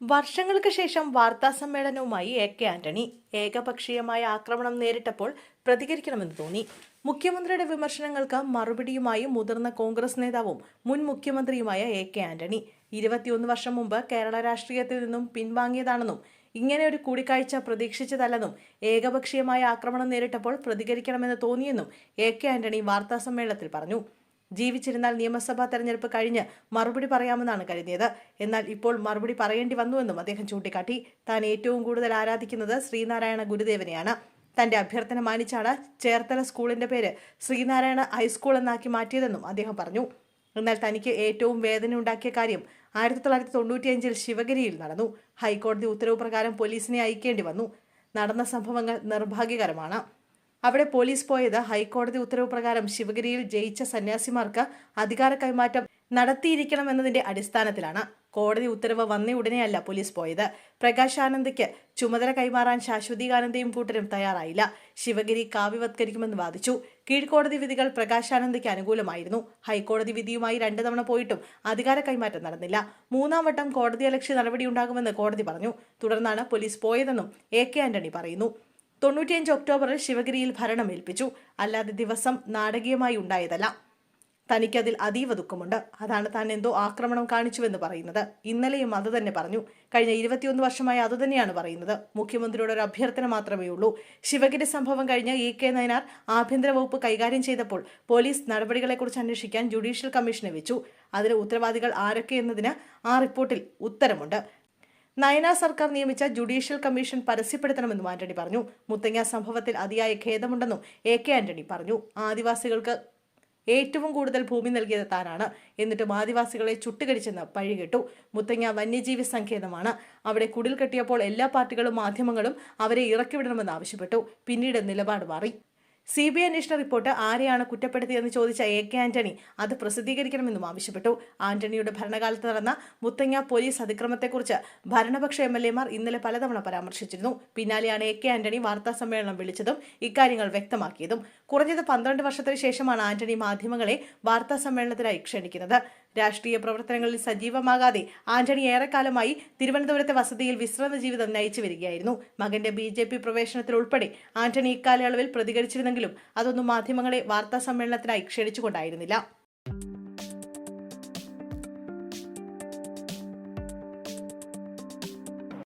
വർഷങ്ങൾക്ക് ശേഷം വാർത്താ സമ്മേളനവുമായി എ കെ ആന്റണി. ഏകപക്ഷീയമായ ആക്രമണം നേരിട്ടപ്പോൾ പ്രതികരിക്കണമെന്ന് തോന്നി. മുഖ്യമന്ത്രിയുടെ വിമർശനങ്ങൾക്ക് മറുപടിയുമായി മുതിർന്ന കോൺഗ്രസ് നേതാവും മുൻ മുഖ്യമന്ത്രിയുമായ എ കെ ആന്റണി. ഇരുപത്തിയൊന്ന് വർഷം മുമ്പ് കേരള രാഷ്ട്രീയത്തിൽ നിന്നും പിൻവാങ്ങിയതാണെന്നും ഇങ്ങനെ ഒരു കൂടിക്കാഴ്ച പ്രതീക്ഷിച്ചതല്ലെന്നും ഏകപക്ഷീയമായ ആക്രമണം നേരിട്ടപ്പോൾ പ്രതികരിക്കണമെന്ന് തോന്നിയെന്നും എ കെ ആന്റണി വാർത്താ സമ്മേളനത്തിൽ പറഞ്ഞു. ജീവിച്ചിരുന്നാൽ നിയമസഭാ തെരഞ്ഞെടുപ്പ് കഴിഞ്ഞ് മറുപടി പറയാമെന്നാണ് കരുതിയത്. എന്നാൽ ഇപ്പോൾ മറുപടി പറയേണ്ടി വന്നുവെന്നും അദ്ദേഹം ചൂണ്ടിക്കാട്ടി. താൻ ഏറ്റവും കൂടുതൽ ആരാധിക്കുന്നത് ശ്രീനാരായണ ഗുരുദേവനെയാണ്. തന്റെ അഭ്യർത്ഥന മാനിച്ചാണ് ചേർത്തല സ്കൂളിന്റെ പേര് ശ്രീനാരായണ ഹൈസ്കൂൾ എന്നാക്കി മാറ്റിയതെന്നും അദ്ദേഹം പറഞ്ഞു. എന്നാൽ തനിക്ക് ഏറ്റവും വേദന ഉണ്ടാക്കിയ കാര്യം ആയിരത്തി തൊള്ളായിരത്തി തൊണ്ണൂറ്റിയഞ്ചിൽ ശിവഗിരിയിൽ നടന്നു. ഹൈക്കോടതി ഉത്തരവ് പ്രകാരം പോലീസിനെ അയക്കേണ്ടി വന്നു. നടന്ന സംഭവങ്ങൾ നിർഭാഗ്യകരമാണ്. അവിടെ പോലീസ് പോയത് ഹൈക്കോടതി ഉത്തരവ് പ്രകാരം ശിവഗിരിയിൽ ജയിച്ച സന്യാസിമാർക്ക് അധികാര കൈമാറ്റം നടത്തിയിരിക്കണമെന്നതിന്റെ അടിസ്ഥാനത്തിലാണ്. കോടതി ഉത്തരവ് വന്ന ഉടനെയല്ല പോലീസ് പോയത്. പ്രകാശ് ആനന്ദയ്ക്ക് ചുമതല കൈമാറാൻ ശാശ്വതികാനന്ദയും കൂട്ടരും തയ്യാറായില്ല. ശിവഗിരി കാവ്യവത്കരിക്കുമെന്ന് വാദിച്ചു. കീഴ്ക്കോടതി വിധികൾ പ്രകാശ് ആനന്ദയ്ക്ക് അനുകൂലമായിരുന്നു. ഹൈക്കോടതി വിധിയുമായി രണ്ടു തവണ പോയിട്ടും അധികാര കൈമാറ്റം നടന്നില്ല. മൂന്നാം വട്ടം കോടതിയലക്ഷ്യ നടപടിയുണ്ടാകുമെന്ന് കോടതി പറഞ്ഞു. തുടർന്നാണ് പോലീസ് പോയതെന്നും എ കെ ആന്റണി പറയുന്നു. തൊണ്ണൂറ്റിയഞ്ച് ഒക്ടോബറിൽ ശിവഗിരിയിൽ ഭരണമേൽപ്പിച്ചു. അല്ലാതെ ദിവസം നാടകീയമായി ഉണ്ടായതല്ല. തനിക്കതിൽ അതീവ ദുഃഖമുണ്ട്. അതാണ് താൻ എന്തോ ആക്രമണം കാണിച്ചുവെന്ന് പറയുന്നത്. ഇന്നലെയും അത് തന്നെ പറഞ്ഞു. കഴിഞ്ഞ ഇരുപത്തിയൊന്ന് വർഷമായി അത് തന്നെയാണ് പറയുന്നത്. മുഖ്യമന്ത്രിയുടെ ഒരു അഭ്യർത്ഥന മാത്രമേ ഉള്ളൂ. ശിവഗിരി സംഭവം കഴിഞ്ഞ് ഇ കെ നയനാർ ആഭ്യന്തര വകുപ്പ് കൈകാര്യം ചെയ്തപ്പോൾ പോലീസ് നടപടികളെക്കുറിച്ച് അന്വേഷിക്കാൻ ജുഡീഷ്യൽ കമ്മീഷനെ വെച്ചു. അതിന് ഉത്തരവാദികൾ ആരൊക്കെ എന്നതിന് ആ റിപ്പോർട്ടിൽ ഉത്തരമുണ്ട്. നയന സർക്കാർ നിയമിച്ച ജുഡീഷ്യൽ കമ്മീഷൻ പരസ്യപ്പെടുത്തണമെന്നും ആന്റണി പറഞ്ഞു. മുത്തങ്ങ സംഭവത്തിൽ അതിയായ ഖേദമുണ്ടെന്നും എ കെ ആന്റണി പറഞ്ഞു. ആദിവാസികൾക്ക് ഏറ്റവും കൂടുതൽ ഭൂമി നൽകിയത് താനാണ്. എന്നിട്ടും ആദിവാസികളെ പഴി പഴികെട്ടു. മുത്തങ്ങ വന്യജീവി സങ്കേതമാണ്. അവിടെ കുടിൽ കെട്ടിയപ്പോൾ എല്ലാ പാർട്ടികളും മാധ്യമങ്ങളും അവരെ ഇറക്കിവിടണമെന്ന് ആവശ്യപ്പെട്ടു. പിന്നീട് നിലപാട് മാറി. സി ബി ഐ അന്വേഷണ റിപ്പോർട്ട് ആരെയാണ് കുറ്റപ്പെടുത്തിയതെന്ന് ചോദിച്ച എ കെ ആന്റണി അത് പ്രസിദ്ധീകരിക്കണമെന്നും ആവശ്യപ്പെട്ടു. ആന്റണിയുടെ ഭരണകാലത്ത് നടന്ന മുത്തങ്ങ പോലീസ് അതിക്രമത്തെക്കുറിച്ച് ഭരണപക്ഷ എം എൽ എമാർ ഇന്നലെ പലതവണ പരാമർശിച്ചിരുന്നു. പിന്നാലെയാണ് എ കെ ആന്റണി വാർത്താ സമ്മേളനം വിളിച്ചതും ഇക്കാര്യങ്ങൾ വ്യക്തമാക്കിയതും. കുറഞ്ഞത് പന്ത്രണ്ട് വർഷത്തിന് ശേഷമാണ് ആന്റണി മാധ്യമങ്ങളെ വാർത്താ സമ്മേളനത്തിനായി ക്ഷണിക്കുന്നത്. രാഷ്ട്രീയ പ്രവർത്തനങ്ങളിൽ സജീവമാകാതെ ആന്റണി ഏറെക്കാലമായി തിരുവനന്തപുരത്തെ വസതിയിൽ വിശ്രമ ജീവിതം നയിച്ചു വരികയായിരുന്നു. മകന്റെ ബി ജെ പി പ്രവേശനത്തിൽ ഉൾപ്പെടെ ആന്റണി ഇക്കാലയളവിൽ പ്രതികരിച്ചിരുന്നെങ്കിലും അതൊന്നും മാധ്യമങ്ങളെ വാർത്താ സമ്മേളനത്തിനായി ക്ഷണിച്ചുകൊണ്ടായിരുന്നില്ല.